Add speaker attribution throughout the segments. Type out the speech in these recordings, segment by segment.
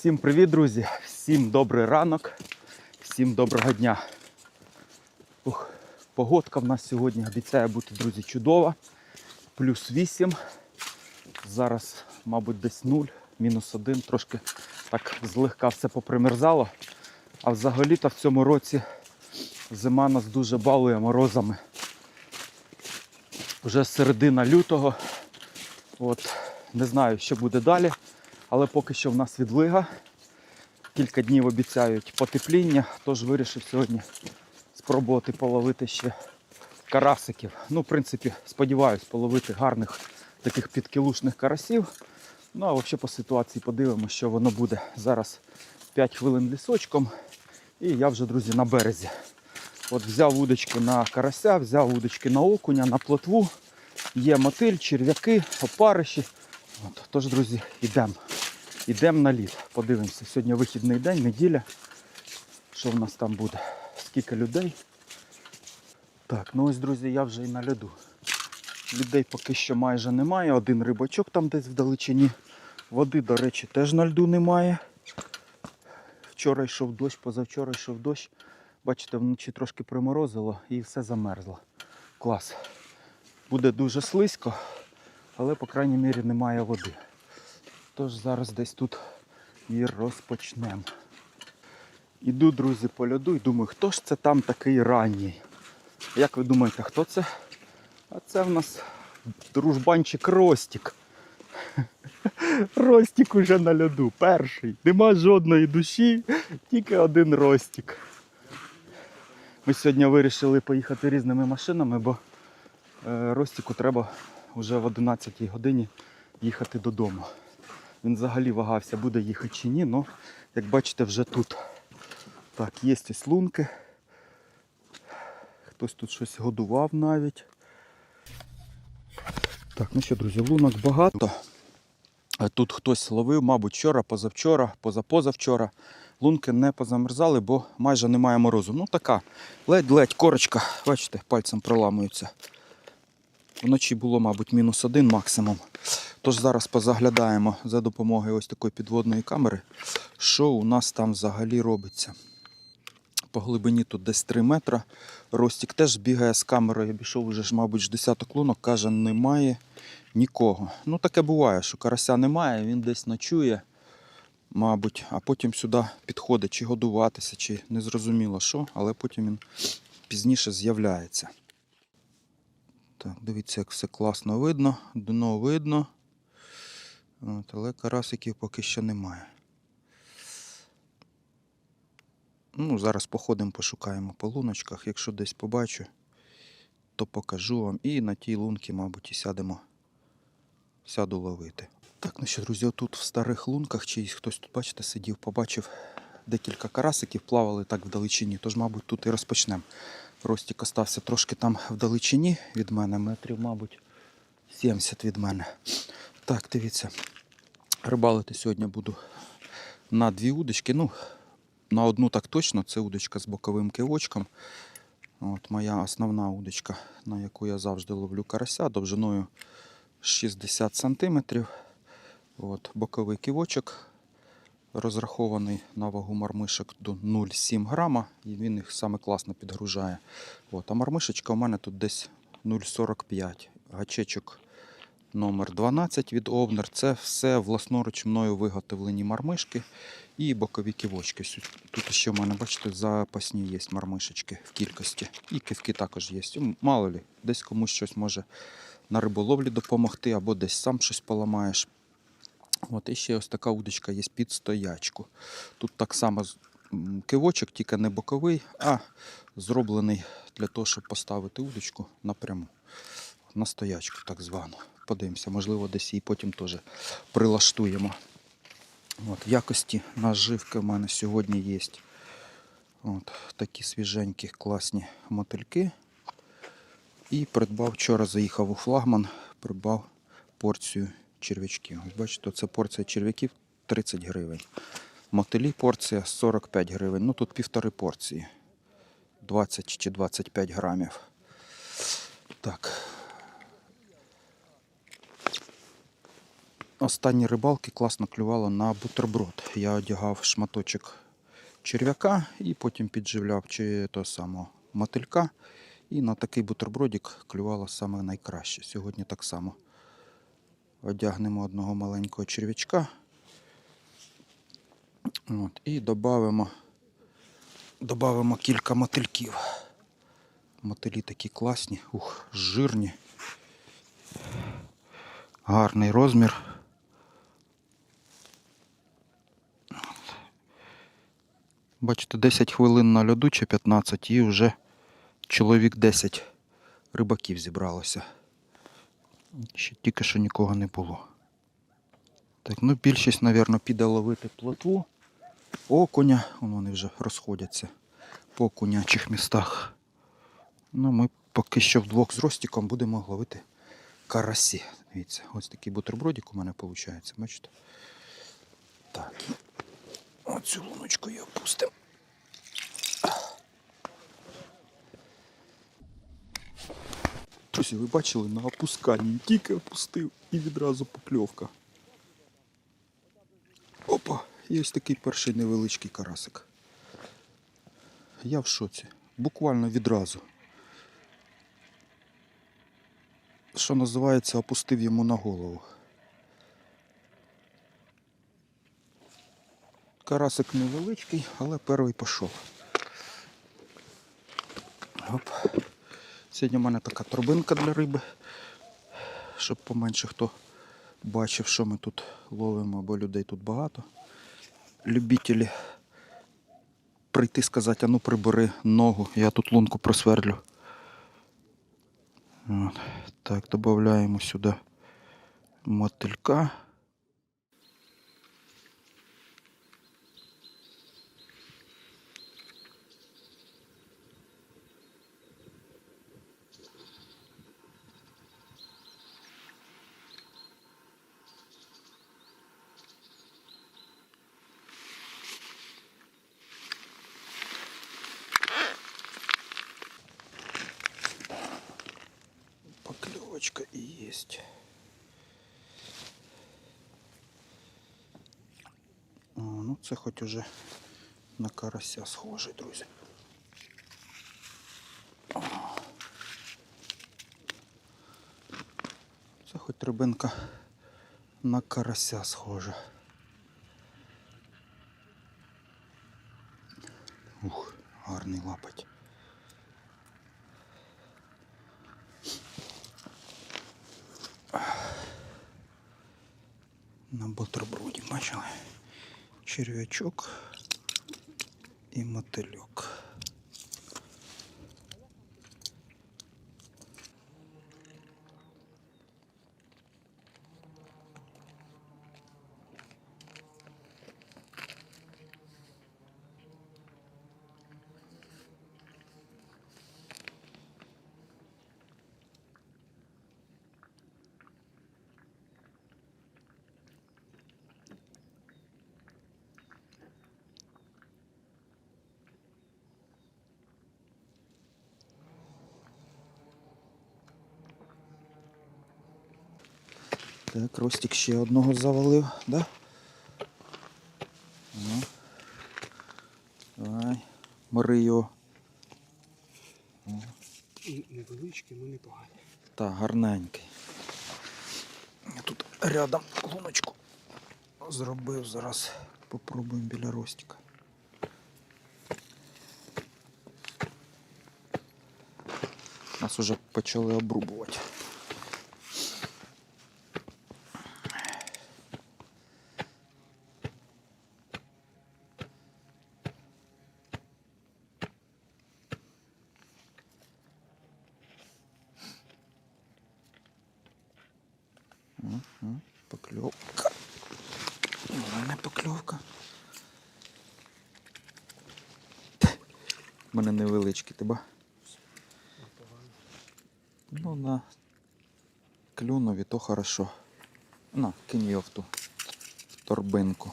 Speaker 1: Всім привіт, друзі! Всім добрий ранок, всім доброго дня. Ух, погодка в нас сьогодні обіцяє бути, друзі, чудова. Плюс 8. Зараз, мабуть, десь 0, мінус 1. Трошки так злегка все попримерзало. А взагалі-то в цьому році зима нас дуже балує морозами. Вже середина лютого. От, не знаю, що буде далі, але поки що в нас відлига. Кілька днів обіцяють потепління, тож вирішив сьогодні спробувати половити ще карасиків. Ну, в принципі, сподіваюсь, половити гарних таких підкілушних карасів. Ну а взагалі по ситуації подивимося, що воно буде. Зараз 5 хвилин лісочком. І я вже, друзі, на березі. От взяв удочки на карася, взяв удочки на окуня, на плотву. Є мотиль, черв'яки, опариші. От, тож, друзі, йдемо. Йдемо на лід. Подивимося. Сьогодні вихідний день, неділя. Що в нас там буде? Скільки людей? Так, ну ось, друзі, я вже і на льоду. Людей поки що майже немає. Один рибачок там десь вдалечині. Води, до речі, теж на льду немає. Вчора йшов дощ, позавчора йшов дощ. Бачите, вночі трошки приморозило і все замерзло. Клас. Буде дуже слизько, але, по крайній мірі, немає води. Тож зараз десь тут і розпочнемо. Іду, друзі, по льоду і думаю, хто ж це там такий ранній? Як ви думаєте, хто це? А це в нас дружбанчик Ростік. Ростік уже на льоду, перший. Нема жодної душі, тільки один Ростік. Ми сьогодні вирішили поїхати різними машинами, бо е, Ростіку треба вже в 11 годині їхати додому. Він взагалі вагався, буде їхати чи ні, але як бачите, вже тут. Так, є ось лунки. Хтось тут щось годував навіть. Так, ну що, друзі, лунок багато. Е, Тут хтось ловив, мабуть, вчора, позавчора, позапозавчора. Лунки не позамерзали, бо майже немає морозу. Ну така, ледь-ледь корочка, бачите, пальцем проламується. Вночі було, мабуть, мінус один максимум. Тож зараз позаглядаємо за допомогою ось такої підводної камери, що у нас там взагалі робиться. По глибині тут десь 3 метра. Ростік теж бігає з камерою, обійшов уже мабуть, десяток лунок, каже, немає нікого. Ну таке буває, що карася немає, він десь ночує, мабуть, а потім сюди підходить чи годуватися, чи незрозуміло що, але потім він пізніше з'являється. Так, дивіться, як все класно видно, дно видно. От, але карасиків поки що немає. Ну, зараз походимо, пошукаємо по луночках. Якщо десь побачу, то покажу вам. І на тій лунці, мабуть, і сядемо. Сяду ловити. Так, ну що, друзі, тут в старих лунках, чи хтось тут, бачите, сидів, побачив декілька карасиків, плавали так вдалечині. Тож, мабуть, тут і розпочнемо. Ростік остався трошки там вдалечині від мене, метрів, мабуть, 70 від мене. Так, дивіться. Рибалити сьогодні буду на дві удочки. Ну, на одну так точно, це удочка з боковим кивочком. От Моя основна удочка, на яку я завжди ловлю карася, довжиною 60 см. От, боковий кивочок розрахований на вагу мармишок до 0,7 грама, і він їх саме класно підгружає. От, а мармишечка у мене тут десь 0,45. Гачечок номер 12 від Овнер. Це все власноруч мною виготовлені мармишки і бокові ківочки. Тут ще в мене, бачите, запасні є мармишечки в кількості. І кивки також є. Мало лі, десь комусь щось може на риболовлі допомогти, або десь сам щось поламаєш. От, і ще ось така удочка є під стоячку. Тут так само кивочок, тільки не боковий, а зроблений для того, щоб поставити удочку напряму. На стоячку, так звану. Подивимося, можливо, десь її потім теж прилаштуємо. От, в якості наживки в мене сьогодні є от, такі свіженькі класні мотильки. І придбав вчора, заїхав у флагман, придбав порцію черв'ячків. Ось Бачите, це порція черв'яків 30 гривень. Мотилі порція 45 гривень. Ну тут півтори порції. 20 чи 25 грамів. Так. останні рибалки класно клювало на бутерброд. Я одягав шматочок черв'яка і потім підживляв чи того самого мотилька. І на такий бутербродик клювало саме найкраще. Сьогодні так само одягнемо одного маленького черв'ячка. От, і додамо, додамо кілька мотильків. Мотилі такі класні, ух, жирні. Гарний розмір. Бачите, 10 хвилин на льоду чи 15 і вже чоловік 10 рибаків зібралося. Ще тільки що нікого не було. Так, ну більшість, мабуть, піде ловити плотву. Окуня, вони вже розходяться по окунячих містах. Ну, ми поки що вдвох з Ростіком будемо ловити карасі. Дивіться, ось такий бутербродик у мене виходить, бачите? Так. Оцю луночку і опустимо. Друзі, ви бачили на опусканні, тільки опустив і відразу покльовка. Опа, є ось такий перший невеличкий карасик. Я в шоці. Буквально відразу. Що називається, опустив йому на голову. Карасик невеличкий, але перший пішов. Оп. Сьогодні в мене така торбинка для риби, щоб поменше хто бачив, що ми тут ловимо, бо людей тут багато. Любителі прийти сказати, а ну прибери ногу, я тут лунку просверлю. От. Так, додаємо сюди мотилька. Це хоч уже на карася схожий, друзі. Це хоч рибинка на карася схожа. Ух, гарний лапать. на бутерброді, бачили? Черв'ячок і мотильок. Так, Ростик ще одного завалив, да? Ну. Давай, мори його.
Speaker 2: І невеличкі, але непогані.
Speaker 1: Так, гарненький. Я тут рядом луночку зробив. Зараз попробуємо біля Ростика. Нас уже почали обрубувати. Мгм, Покльовка. У мене покльовка. У мене невеличкий, тебе. Ну, на клюнові то хорошо. На, кинь його в ту торбинку.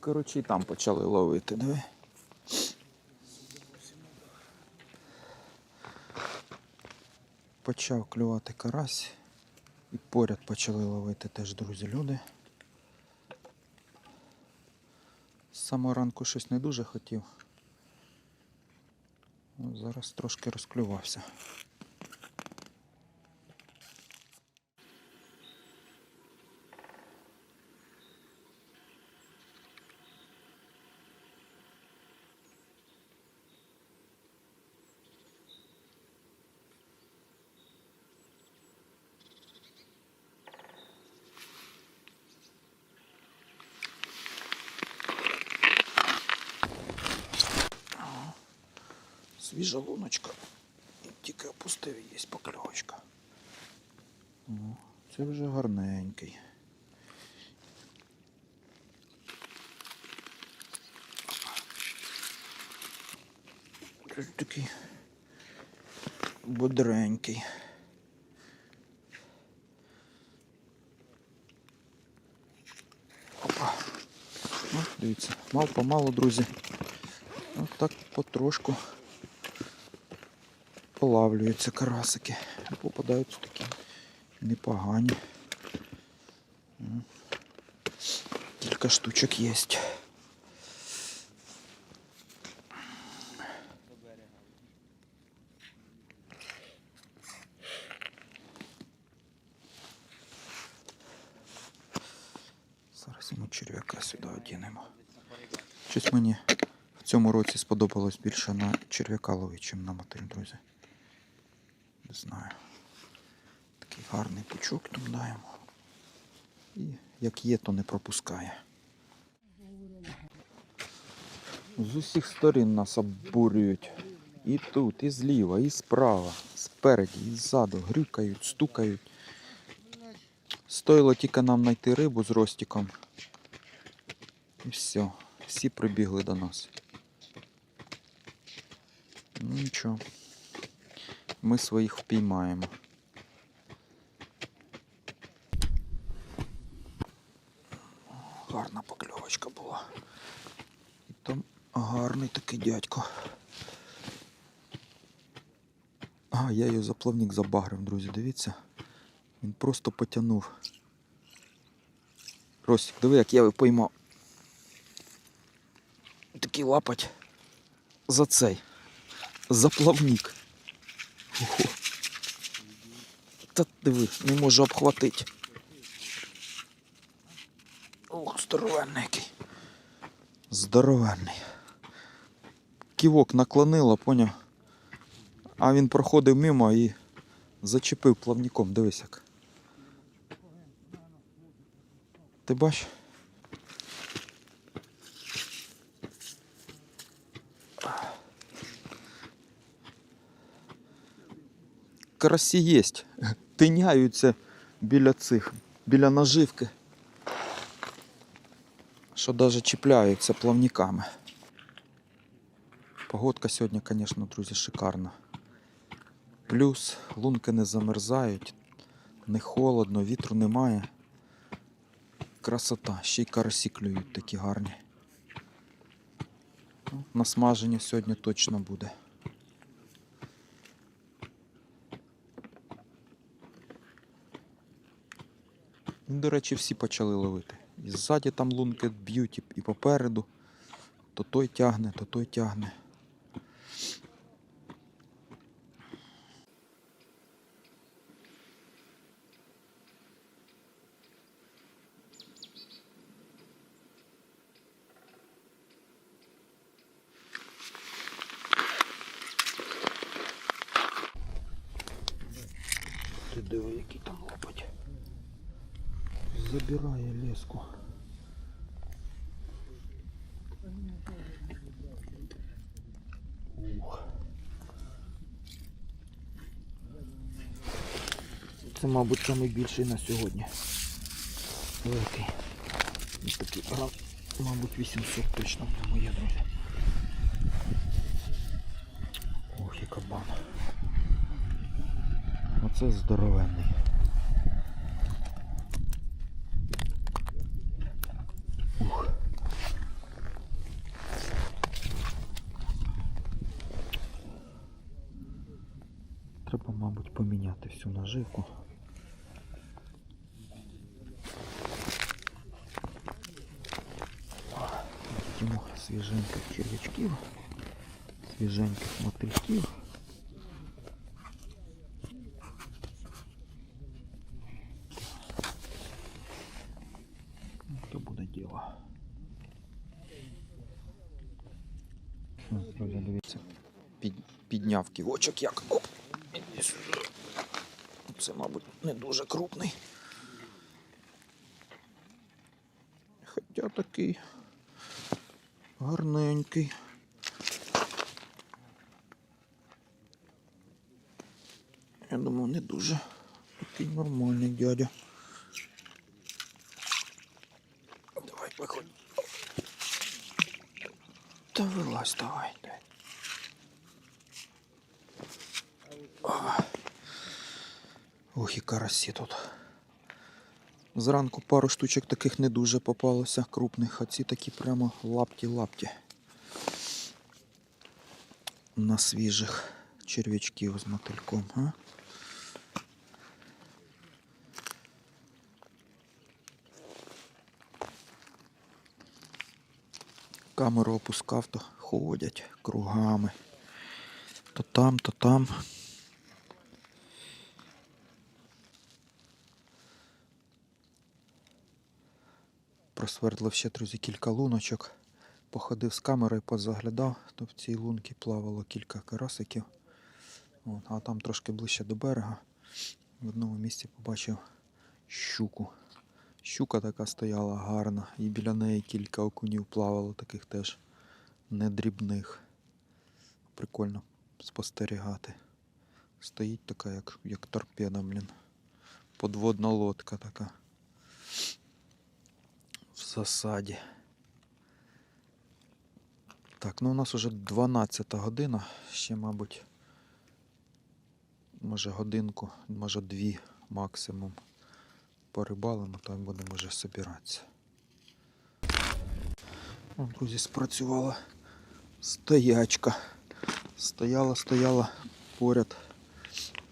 Speaker 1: Коротше, і там почали ловити, диви. почав клювати карась. І поряд почали ловити теж друзі люди. З самого ранку щось не дуже хотів. Зараз трошки розклювався. Свіжа луночка. Тільки опустив є покльовочка. О, це вже гарненький. Ж такий бодренький. Опа. Ну, дивіться, мал помалу, друзі. От так потрошку полавлюються карасики. Попадаються такі непогані. Кілька штучок є. Зараз ми черв'яка сюди одінемо. Щось мені в цьому році сподобалось більше на черв'яка ловити, ніж на мотиль, друзі. Не знаю. Такий гарний пучок там даємо. І як є, то не пропускає. З усіх сторін нас обурюють. І тут, і зліва, і справа, спереді, і ззаду. Грюкають, стукають. Стоїло тільки нам знайти рибу з ростиком. І все. Всі прибігли до нас. Ну нічого. Ми своїх впіймаємо. Гарна покльовочка була. І там гарний такий дядько. А, я його за плавник забагрив, друзі, дивіться. Він просто потягнув. Ростик, диви, як я його поймав. Такий лапать за цей. За плавник. Ого. Та диви, не можу обхватити. Ох, здоровенний який. Здоровенний. Ківок наклонило, поняв. А він проходив мимо і зачепив плавником, дивись як. Ти бачиш? Карасі єсть. Тиняються біля цих, біля наживки. Що навіть чіпляються плавниками. Погодка сьогодні, звісно, друзі, шикарна. Плюс лунки не замерзають, не холодно, вітру немає. Красота, ще й карасі клюють такі гарні. Ну, На смаження сьогодні точно буде. Ну, До речі, всі почали ловити. І ззаді там лунки б'ють, і попереду. То той тягне, то той тягне. Ти диви, який там лопать. Забирає леску. Ух. Це, мабуть, найбільший на сьогодні. Великий. Такий грам, мабуть, 800 точно в ньому є, друзі. Ох, і кабан. Оце здоровенний. мабуть, поміняти. поміняти всю наживку. Бачимо свіженьких червячків, свіженьких мотильків. Ну, То буде діло. Ось, Друзі, дивіться. Під, підняв ківочок як. Оп. Не дуже крупний. Хоча такий гарненький. Я думаю, не дуже. Такий нормальний дядя. Давай, виходь. Та вилазь давай. давай. Ага. Ох, і карасі тут. Зранку пару штучок таких не дуже попалося крупних, а ці такі прямо лапті-лапті. На свіжих черв'ячків з мотильком, а? Камеру опускав, то ходять кругами. То там, то там. Просвердлив ще, друзі, кілька луночок. Походив з камерою, позаглядав, то в цій лунці плавало кілька карасиків. От, а там трошки ближче до берега. В одному місці побачив щуку. Щука така стояла гарна, і біля неї кілька окунів плавало, таких теж недрібних. Прикольно спостерігати. Стоїть така, як, як торпеда, блін. Подводна лодка така. Засаді. Так, ну у нас уже 12 година. Ще, мабуть, може годинку, може дві максимум порибалимо, так будемо вже собиратися. О, друзі, спрацювала стоячка. Стояла, стояла поряд.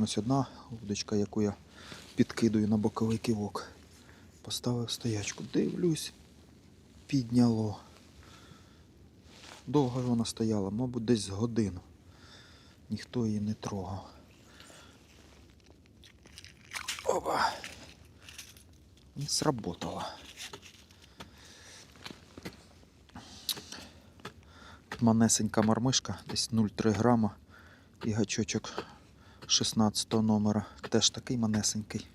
Speaker 1: Ось одна удочка, яку я підкидую на боковий кивок. Поставив стоячку. Дивлюсь, підняло. Довго вона стояла, мабуть, десь з годину. Ніхто її не трогав. Опа. Не сработало. Манесенька мармишка, десь 0,3 грама. І гачочок 16 номера. Теж такий манесенький.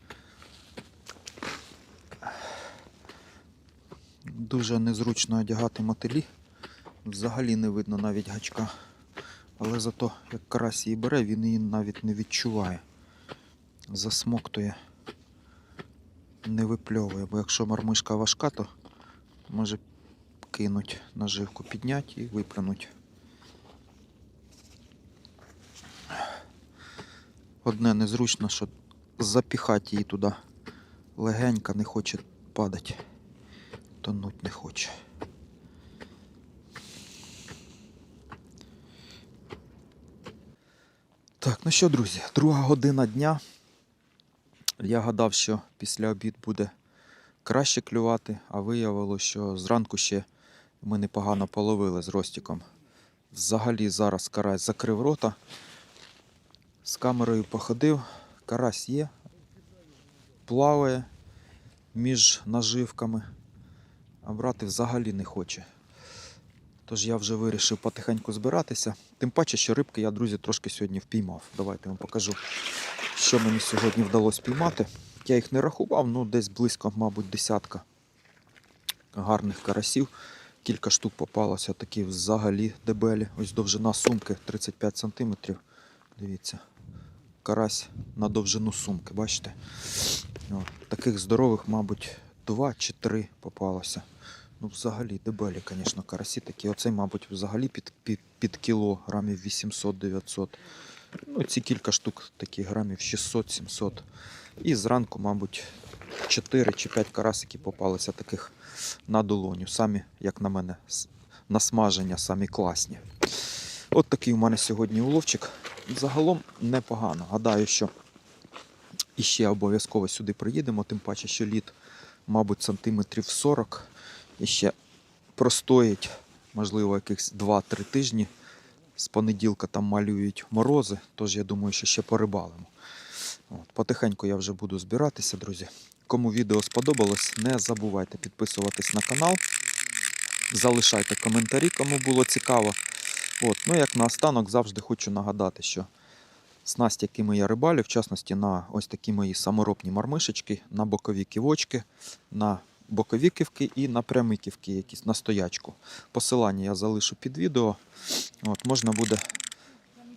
Speaker 1: Дуже незручно одягати мотилі. Взагалі не видно навіть гачка. Але зато як карась її бере, він її навіть не відчуває. Засмоктує, не випльовує, бо якщо мармишка важка, то може кинуть наживку, підняти і виплюнуть. Одне незручно, що запіхати її туди легенько не хоче падати. Тонуть не хоче. Так, ну що, друзі, друга година дня. Я гадав, що після обід буде краще клювати, а виявилося, що зранку ще ми непогано половили з Ростіком. Взагалі зараз карась закрив рота. З камерою походив, карась є, плаває між наживками, а брати взагалі не хоче. Тож я вже вирішив потихеньку збиратися. Тим паче, що рибки я, друзі, трошки сьогодні впіймав. Давайте вам покажу, що мені сьогодні вдалося піймати. Я їх не рахував, ну десь близько, мабуть, десятка гарних карасів. Кілька штук попалося такі взагалі дебелі. Ось довжина сумки 35 см. Дивіться, карась на довжину сумки, бачите? От, таких здорових, мабуть, два чи три попалося. Ну, взагалі, дебелі, звісно, карасі такі. Оцей, мабуть, взагалі під, під, під кіло, грамів 800-900. Ну, ці кілька штук такі грамів 600-700. І зранку, мабуть, 4 чи 5 карасиків попалися таких на долоню. Самі, як на мене, с- на смаження самі класні. От такий у мене сьогодні уловчик. Загалом непогано. Гадаю, що І ще обов'язково сюди приїдемо, тим паче, що лід, мабуть, сантиметрів 40. І ще простоїть, можливо, якихось 2-3 тижні. З понеділка там малюють морози, тож я думаю, що ще порибалимо. От, потихеньку я вже буду збиратися, друзі. Кому відео сподобалось, не забувайте підписуватись на канал. Залишайте коментарі, кому було цікаво. От, ну як наостанок завжди хочу нагадати, що снасті, якими я рибалю, в частності на ось такі мої саморобні мармишечки, на бокові ківочки, на бокові ківки і на прямі ківки, якісь на стоячку. Посилання я залишу під відео. От, можна буде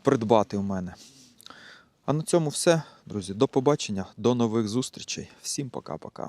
Speaker 1: придбати у мене. А на цьому все, друзі. До побачення, до нових зустрічей. Всім пока-пока.